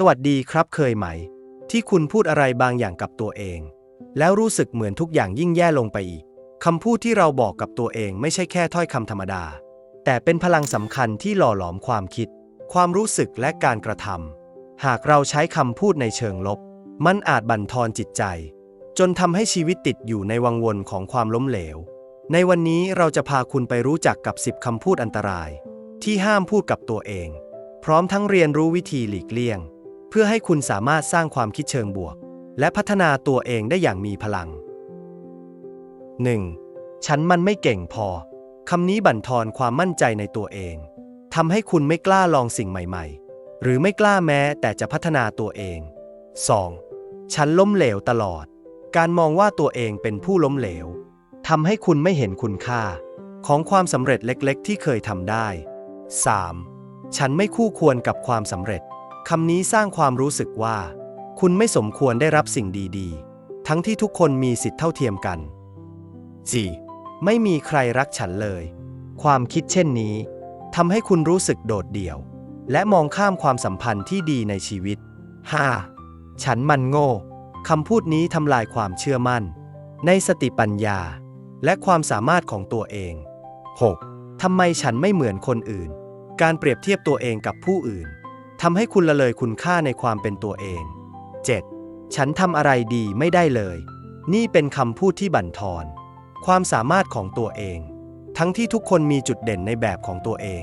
สวัสดีครับเคยไหม ที่คุณพูดอะไรบางอย่างกับตัวเอง แล้วรู้สึกเหมือนทุกอย่างยิ่งแย่ลงไปอีกคำพูดที่เราบอกกับตัวเองไม่ใช่แค่ถ้อยคำธรรมดา แต่เป็นพลังสำคัญที่หล่อหลอมความคิด ความรู้สึกและการกระทำหากเราใช้คำพูดในเชิงลบ มันอาจบั่นทอนจิตใจ จนทำให้ชีวิตติดอยู่ในวังวนของความล้มเหลว ในวันนี้เราจะพาคุณไปรู้จักกับ 10คำพูดอันตราย ที่ห้ามพูดกับตัวเอง พร้อมทั้งเรียนรู้วิธีหลีกเลี่ยง เพื่อให้คุณสามารถสร้างความคิดเชิงบวก และพัฒนาตัวเองได้อย่างมีพลัง 1. ฉันมันไม่เก่งพอ คำนี้บั่นทอนความมั่นใจในตัวเอง ทำให้คุณไม่กล้าลองสิ่งใหม่ๆ หรือไม่กล้าแม้แต่จะพัฒนาตัวเอง 2. ฉันล้มเหลวตลอด การมองว่าตัวเองเป็นผู้ล้มเหลวทำให้คุณไม่เห็นคุณค่า ของความสำเร็จเล็กๆ ที่เคยทำได้ 3. ฉันไม่คู่ควรกับความสำเร็จ คำนี้สร้างความรู้สึกว่า คุณไม่สมควรได้รับสิ่งดีๆ ทั้งที่ทุกคนมีสิทธิเท่าเทียมกัน 4. ไม่มีใครรักฉันเลย ความคิดเช่นนี้ทำให้คุณรู้สึกโดดเดี่ยว และมองข้ามความสัมพันธ์ที่ดีในชีวิต 5. ฉันมันโง่คำพูดนี้ทำลายความเชื่อมั่น ในสติปัญญา และความสามารถของตัวเอง 6. ทำไมฉันไม่เหมือนคนอื่น การเปรียบเทียบตัวเองกับผู้อื่น ทำให้คุณละเลยคุณค่าในความเป็นตัวเอง 7. ฉันทำอะไรดีไม่ได้เลย นี่เป็นคำพูดที่บั่นทอน ความสามารถของตัวเอง ทั้งที่ทุกคนมีจุดเด่นในแบบของตัวเอง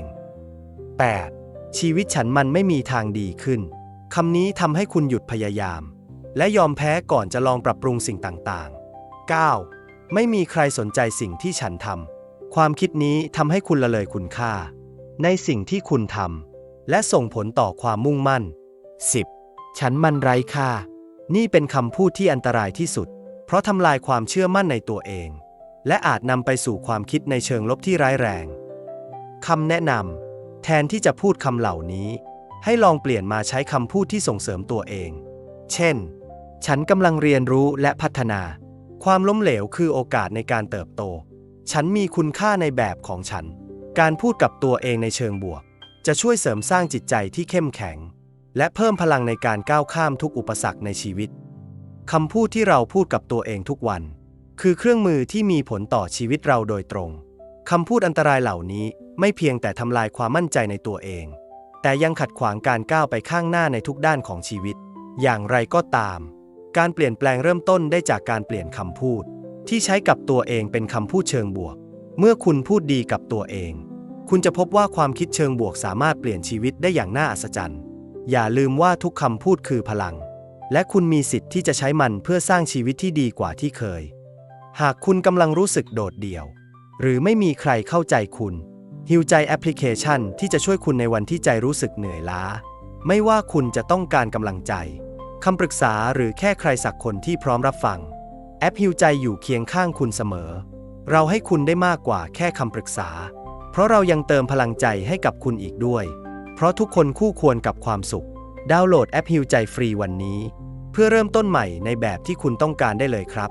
8. ชีวิตฉันมันไม่มีทางดีขึ้น คำนี้ทำให้คุณหยุดพยายาม และยอมแพ้ก่อนจะลองปรับปรุงสิ่งต่างๆ 9. ไม่มีใครสนใจสิ่งที่ฉันทำความคิดนี้ทำให้คุณละเลยคุณค่า ในสิ่งที่คุณทำ และส่งผลต่อความมุ่งมั่น 10. ฉันมันไร้ค่า นี่เป็นคำพูดที่อันตรายที่สุด เพราะทำลายความเชื่อมั่นในตัวเอง และอาจนำไปสู่ความคิดในเชิงลบที่ร้ายแรงคำแนะนำแทนที่จะพูดคำเหล่านี้ ให้ลองเปลี่ยนมาใช้คำพูดที่ส่งเสริมตัวเอง เช่น ฉันกำลังเรียนรู้และพัฒนา ความล้มเหลวคือโอกาสในการเติบโต ฉันมีคุณค่าในแบบของฉัน การพูดกับตัวเองในเชิงบวก จะช่วยเสริมสร้างจิตใจที่เข้มแข็ง และเพิ่มพลังในการก้าวข้ามทุกอุปสรรคในชีวิตคำพูดที่เราพูดกับตัวเองทุกวัน คือเครื่องมือที่มีผลต่อชีวิตเราโดยตรงคำพูดอันตรายเหล่านี้ไม่เพียงแต่ทำลายความมั่นใจในตัวเอง แต่ยังขัดขวางการก้าวไปข้างหน้าในทุกด้านของชีวิต อย่างไรก็ตาม การเปลี่ยนแปลงเริ่มต้นได้จากการเปลี่ยนคำพูด ที่ใช้กับตัวเองเป็นคำพูดเชิงบวก เมื่อคุณพูดดีกับตัวเอง คุณจะพบว่าความคิดเชิงบวกสามารถเปลี่ยนชีวิตได้อย่างน่าอัศจรรย์ อย่าลืมว่าทุกคำพูดคือพลัง และคุณมีสิทธิ์ที่จะใช้มันเพื่อสร้างชีวิตที่ดีกว่าที่เคย หากคุณกำลังรู้สึกโดดเดี่ยว หรือไม่มีใครเข้าใจคุณฮิวใจแอปพลิเคชันที่จะช่วยคุณในวันที่ใจรู้สึกเหนื่อยล้า ไม่ว่าคุณจะต้องการกำลังใจคำปรึกษาหรือแค่ใครสักคนที่พร้อมรับฟัง แอปฮิวใจอยู่เคียงข้างคุณเสมอ เราให้คุณได้มากกว่าแค่คำปรึกษา เพราะเรายังเติมพลังใจให้กับคุณอีกด้วย เพราะทุกคนคู่ควรกับความสุข ดาวน์โหลดแอปฮิวใจฟรีวันนี้ เพื่อเริ่มต้นใหม่ในแบบที่คุณต้องการได้เลยครับ